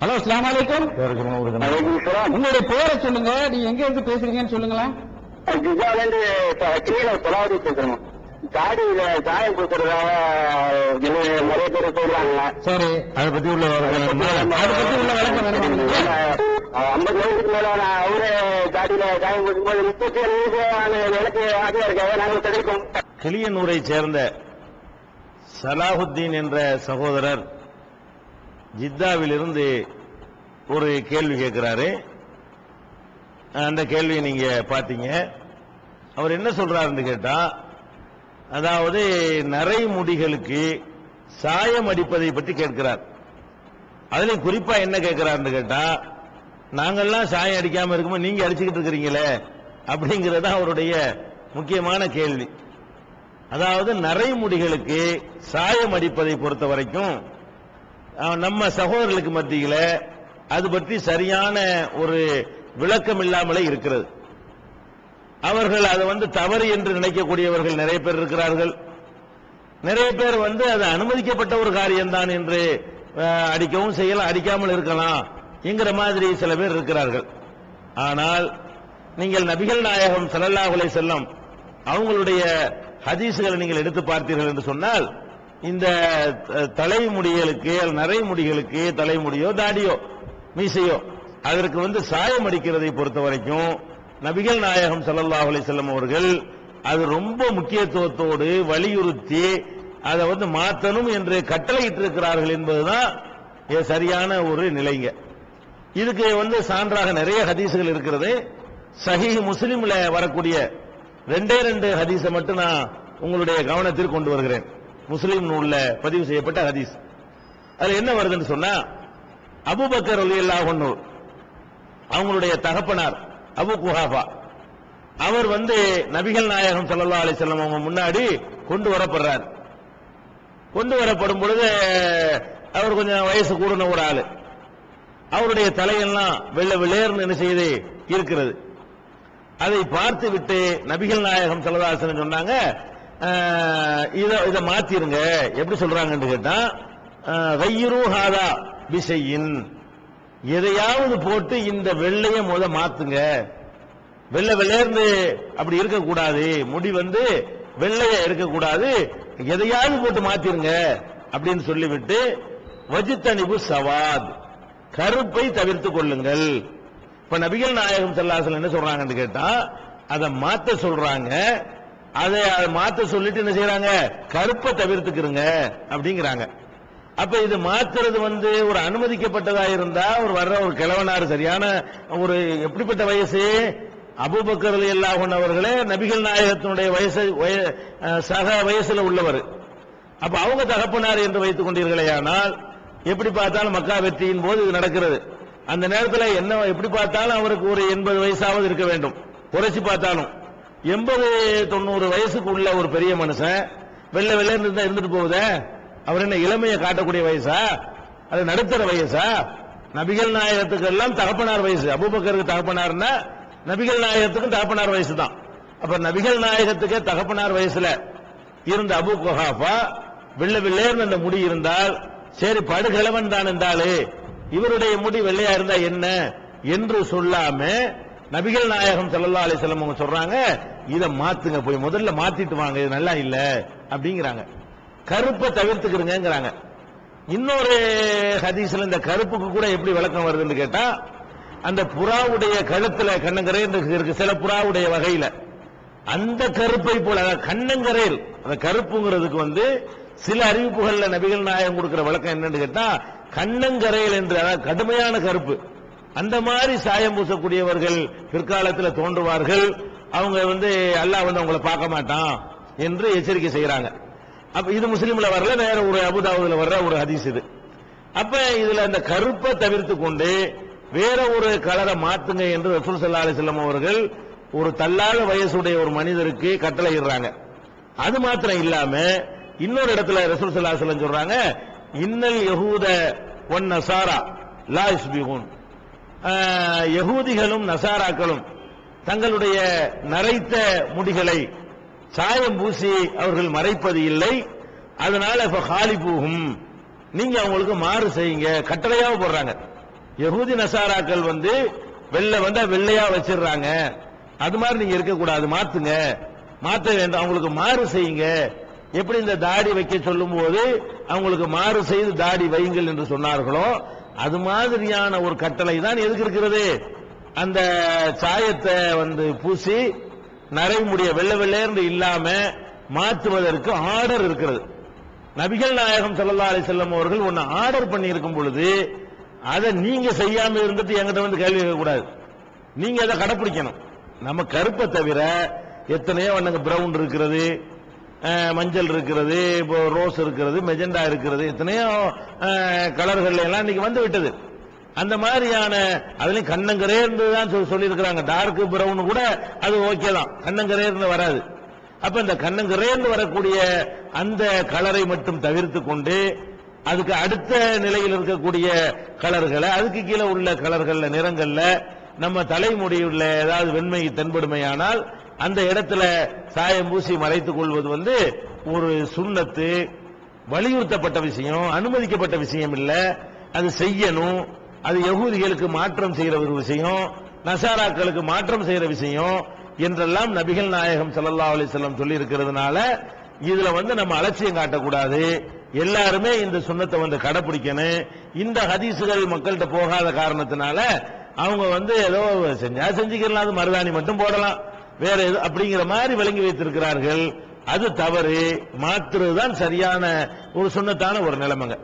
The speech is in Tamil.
ஹலோ அஸ்லாம் வலைக்கும். உங்களுடைய பேரை சொல்லுங்க நீங்க எங்க இருந்து பேசுறீங்கன்னு சொல்லுங்களேன் ஜிசாலேருந்து கீழே சொலாவதி பேசுறோம் தாடியில சாயம் பூசுறதாக நிறைய பேர் சொல்றாங்க சரி அதை பத்தி உள்ள அதை பத்தி உள்ள விளக்கம் வேணுமா உங்களுக்கு? ஐம்பது வயசுக்கு மேல நான் அவரே தாடியில சாயம் பூசும்போது முப்பத்தி ஏழு எனக்கு ஆசையா இருக்காங்க நாங்கள் கிளியனூரை சேர்ந்த சலாஹுத்தீன் என்ற சகோதரர் ஜித்தாவிலிருந்து ஒரு கேள்வி கேட்கிறாரு. அந்த கேள்வியை நீங்க பாத்தீங்க அவர் என்ன சொல்றாருன்னு கேட்டா அதாவது நரைமுடிகளுக்கு சாயம் அடிப்பதை பற்றி கேட்கிறார். அதுலயும் குறிப்பா என்ன கேட்கிறாருன்னு கேட்டா நாங்கள்லாம் சாயம் அடிக்காம இருக்கும்போது நீங்க அடிச்சுக்கிட்டு இருக்கிறீங்களே அப்படிங்கிறது தான் அவருடைய முக்கியமான கேள்வி. அதாவது நரைமுடிகளுக்கு சாயம் அடிப்பதை பொறுத்த வரைக்கும் நம்ம சகோதரர்களுக்கு மத்தியில அது பற்றி சரியான ஒரு விளக்கம் இல்லாமலே இருக்கிறது. அவர்கள் அதை வந்து தவறு என்று நினைக்கக்கூடியவர்கள் நிறைய பேர் இருக்கிறார்கள். நிறைய பேர் வந்து அது அனுமதிக்கப்பட்ட ஒரு காரியம்தான் என்று அஹ், அடிக்கவும் செய்யலாம் அடிக்காமல் இருக்கலாம் என்கிற மாதிரி சில பேர் இருக்கிறார்கள். ஆனால் நீங்கள் நபிகள் நாயகம் ஸல்லல்லாஹு செல்லம் அவங்களுடைய ஹதீசுகளை நீங்கள் எடுத்து பார்த்தீர்கள் என்று சொன்னால் இந்த தலைமுடிகளுக்கு நரைமுடிகளுக்கு தலைமுடியோ தாடியோ மீசையோ அதற்கு வந்து சாயம் அடிக்கிறதை பொறுத்த வரைக்கும் நபிகள் நாயகம் சல்லல்லா அலிசல்லம் அவர்கள் அது ரொம்ப முக்கியத்துவத்தோடு வலியுறுத்தி அதை வந்து மாற்றணும் என்று கட்டளையிட்டு இருக்கிறார்கள் என்பதுதான் சரியான ஒரு நிலைங்க. இதுக்கு வந்து சான்றாக நிறைய ஹதீசுகள் இருக்கிறது. சஹி முஸ்லீம்ல வரக்கூடிய ரெண்டே ரெண்டு ஹதீஸை மட்டும் நான் உங்களுடைய கவனத்தில் கொண்டு வருகிறேன். முஸ்லீம் நூல்ல பதிவு செய்யப்பட்ட ஹதீஸ். அதுல என்ன வருதுன்னு சொன்னா அபுபக்கர் அலி அன்ஹு அவங்களுடைய தகப்பனார் அபு குஹாஃபா அவர் வந்து நபிகள் நாயகம் சல்லா அலி செல்லம் அவங்க முன்னாடி கொண்டு வரப்படுறார். கொண்டு வரப்படும் பொழுது அவர் கொஞ்சம் வயசு கூடின ஒரு ஆளு. அவருடைய தலையெல்லாம் வெள்ள வெள்ளேர்னு என்ன செய்து இருக்கிறது. அதை பார்த்து விட்டு நபிகள் நாயகம் சல்லதாசன் சொன்னாங்க இதை இதை மாத்திருங்க. எப்படி சொல்றாங்கன்னு கேட்டா வையிரு ஹாதா பிசையின். எதையாவது போட்டு இந்த வெள்ளையை முத மாத்துங்க. வெள்ளை வெள்ளையர்ந்து அப்படி இருக்கக்கூடாது. முடி வந்து வெள்ளைய இருக்கக்கூடாது எதையாவது போட்டு மாத்திருங்க அப்படின்னு சொல்லிவிட்டு வஜித்தணிவு சவாத். கருப்பை தவிர்த்து கொள்ளுங்கள். இப்ப நபிகள் நாயகம் செல்லாசல் என்ன சொல்றாங்கன்னு கேட்டா அதை மாத்த சொல்றாங்க. அதை அதை மாத்த சொல்லிட்டு என்ன செய்யறாங்க கருப்பை தவிர்த்துக்கிறங்க அப்படிங்கிறாங்க. அப்ப இது மாத்துறது வந்து ஒரு அனுமதிக்கப்பட்டதா இருந்தா ஒரு வர்ற ஒரு கிழவனார் சரியான ஒரு எப்படிப்பட்ட வயசு? அபுபக்கர் அவர்களே நபிகள் நாயகத்தினுடைய வயசு சக வயசுல உள்ளவர். அப்ப அவங்க தகப்பனார் என்று வைத்துக் கொண்டீர்களேயானால் எப்படி பார்த்தாலும் மக்கா வெற்றியின் போது இது நடக்கிறது. அந்த நேரத்தில் என்ன எப்படி பார்த்தாலும் அவருக்கு ஒரு எண்பது வயசாவது இருக்க வேண்டும். குறைச்சி பார்த்தாலும். எண்பது தொண்ணூறு வயசுக்கு உள்ள ஒரு பெரிய மனுஷன் வெள்ள வெள்ள இருந்தா இருந்துட்டு போகுதே? அவர் என்ன இளமையை காட்டக்கூடிய வயசா? அது நடுத்தர வயசா? நபிகள் நாயகத்துக்கு எல்லாம் தகப்பனார் வயசு. அபூபக்கருக்கு தகப்பனார்னா நபிகள் நாயகத்துக்கும் தகப்பனார் வயசு தான் அப்ப நபிகள் நாயகத்துக்கே தகப்பனார் வயசுல இருந்த அபு குஹாஃபா வெள்ள வெள்ளையர்னு அந்த முடி இருந்தால் சரி படுகிழவன் தான் இருந்தாலே இவருடைய முடி வெள்ளையா இருந்தா என்ன? என்று சொல்லாம நபிகள் நாயகம் சல்லா அலைஹி வஸல்லம் அவங்க சொல்றாங்க இதை மாத்துங்க போய் முதல்ல மாத்திட்டு வாங்க இது நல்லா இல்ல அப்படிங்கிறாங்க. கருப்பை தவிர்த்துக்கிறங்கிறாங்க இன்னொரு ஹதீஸ்ல இந்த கருப்புக்கு கூட எப்படி விளக்கம் வருதுன்னு கேட்டா அந்த புறாவுடைய கழுத்துல கண்ணங்கரை இருக்கு சில புறாவுடைய வகையில. அந்த கருப்பை போல அதாவது கண்ணங்கரையில் அந்த கருப்புங்கிறதுக்கு வந்து சில அறிவிப்புகள்ல நபிகள் நாயகம் கொடுக்கிற விளக்கம் என்னன்னு கேட்டா கண்ணங்கரையில் என்று அதாவது கடுமையான கருப்பு. அந்த மாதிரி சாயம் பூசக்கூடியவர்கள் பிற்காலத்தில் தோன்றுவார்கள். அவங்க வந்து அல்லாஹ் வந்து அவங்கள பார்க்க மாட்டான் என்று எச்சரிக்கை செய்கிறாங்க அப்ப இது முஸ்லீம்ல வரல வேற ஒரு அபுதாபுல வர்ற ஒரு ஹதீஸ் இது. அப்ப இதுல அந்த கருப்பை தவிர்த்து கொண்டு வேற ஒரு கலரை மாத்துங்க என்று ரசூல் சல்லா அலைஹி அவர்கள் ஒரு தள்ளாத வயசுடைய ஒரு மனிதருக்கு கட்டளை இடுறாங்க அது மாத்திரம் இல்லாம இன்னொரு இடத்துல ரசூல் சல்லா அலைஹி சொல்றாங்க இன்னல் யஹூத ஒன் நசாரா லா இஸ்பிகூன் யகூதிகளும் நசாராக்களும் தங்களுடைய நரைத்த முடிகளை சாயம் பூசி அவர்கள் மறைப்பது இல்லை. அதனால இப்ப காலி போகும். நீங்க அவங்களுக்கு மாறு செய்யுங்க. கட்டளையாக போடுறாங்க. யகூதி நசாராக்கள் வந்து வெள்ளை வந்தா வெள்ளையா வச்சிடுறாங்க. அது மாதிரி நீங்க இருக்கக்கூடாது. மாத்துங்க. மாத்த வேண்டும். அவங்களுக்கு மாறு செய்யுங்க. எப்படி இந்த தாடி வைக்க சொல்லும் போது அவங்களுக்கு மாறு செய்து தாடி வையுங்கள் என்று சொன்னார்களோ அது மாதிரியான ஒரு கட்டளை தான் எதுக்கு இருக்கிறது? அந்த சாயத்தை வந்து பூசி நரைமுடிய வெள்ளை வெள்ளேர்ந்து இல்லாம மாற்றுவதற்கு ஆர்டர் இருக்கிறது. நபிகள் நாயகம் ஸல்லல்லாஹு அலி செல்லம் அவர்கள் ஒன்னு ஆர்டர் பண்ணி இருக்கும் பொழுது அதை நீங்க செய்யாம இருந்துட்டு எங்கிட்ட வந்து கேள்வி கேட்கக்கூடாது. நீங்க அதை கடைப்பிடிக்கணும். நம்ம கருப்பை தவிர எத்தனையோ வண்ணங்க பிரவுன் இருக்கிறது. மஞ்சள் இருக்கிறது இப்போ ரோஸ் இருக்கிறது மெஜெண்டா இருக்கிறது எத்தனையோ கலர்கள் எல்லாம் இன்னைக்கு வந்து விட்டது. அந்த மாதிரியான அதுலயும் கண்ணங்கரேர்ந்து தான் சொல்லி சொல்லியிருக்கிறாங்க. டார்க் பிரவுன் கூட அது ஓகே தான். கண்ணங்கரேர்ந்து வராது. அப்ப இந்த கண்ணங்கரேர்ந்து வரக்கூடிய அந்த கலரை மட்டும் தவிர்த்து கொண்டு அதுக்கு அடுத்த நிலையில் இருக்கக்கூடிய கலர்களை அதுக்கு கீழே உள்ள கலர்கள்ல நிறங்கள்ல நம்ம தலைமுடியுள்ள ஏதாவது வெண்மை தென்படுமையானால் அந்த இடத்துல சாயம் பூசி மறைத்துக் கொள்வது வந்து ஒரு சுண்ணத்து வலியுறுத்தப்பட்ட விஷயம் அனுமதிக்கப்பட்ட விஷயம் இல்ல. அது செய்யணும். அது யகூதிகளுக்கு மாற்றம் செய்கிற ஒரு விஷயம் நசாராக்களுக்கு மாற்றம் செய்கிற விஷயம் என்றெல்லாம் நபிகள் நாயகம் சல்லா அலிசல்லாம் சொல்லி இருக்கிறதுனால இதுல வந்து நம்ம அலட்சியம் காட்டக்கூடாது. எல்லாருமே இந்த சுண்ணத்தை வந்து கடைபிடிக்கணும் இந்த ஹதீசுகள் மக்கள்கிட்ட போகாத காரணத்தினால அவங்க வந்து ஏதோ செஞ்சா செஞ்சுக்கலாம். அது மருதாணி மட்டும் போடலாம். வேற எது அப்படிங்கிற மாதிரி விளங்கி வைத்திருக்கிறார்கள். அது தவறு. மாற்றுறதுதான் சரியான ஒரு சுண்ணத்தான ஒரு நிலைமைங்க.